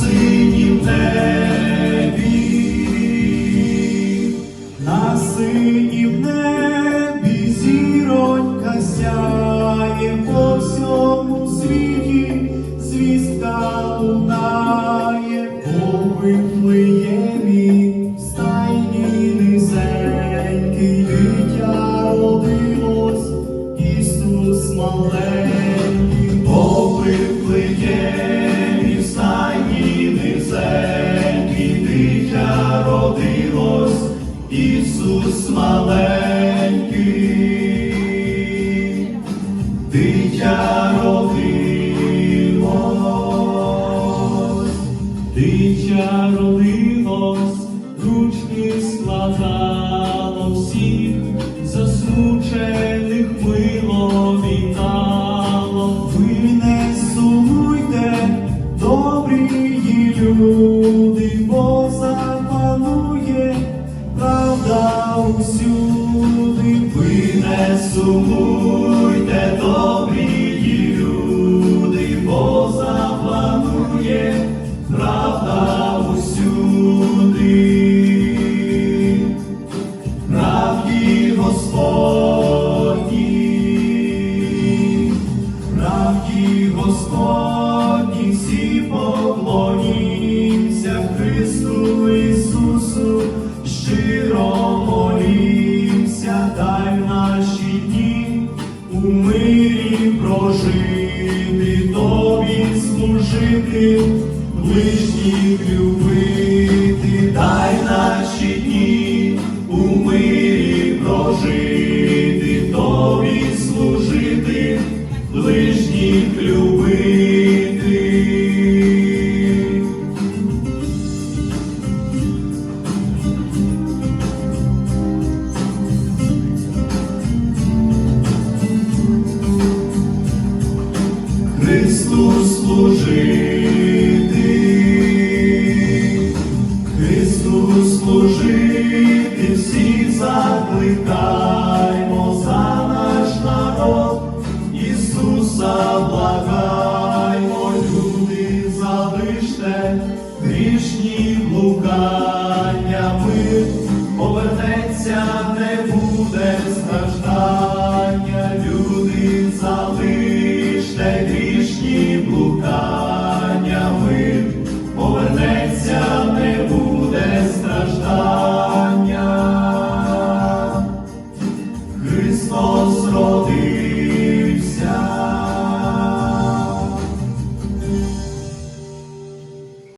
синім на синім небі зіронька сяє по всьому світі, звістка лунає, по виплиємі родилось, Ісус маленький. Ісус маленький, дитя родилось, дитя родилось, ручки складало всіх, засмучених мило віта. усюди, ви сумуйте добрі люди, бо запланує правда усюди, правді Господні, правді Господні всіх. Прожити, тобі служити, ближніх любити, дай наші дні у мирі прожити, тобі служити, ближніх любити. Христу служити, всіх закликаймо за наш народ, Ісуса благаймо, люди залиште грішні блукання, мир повернеться, не буде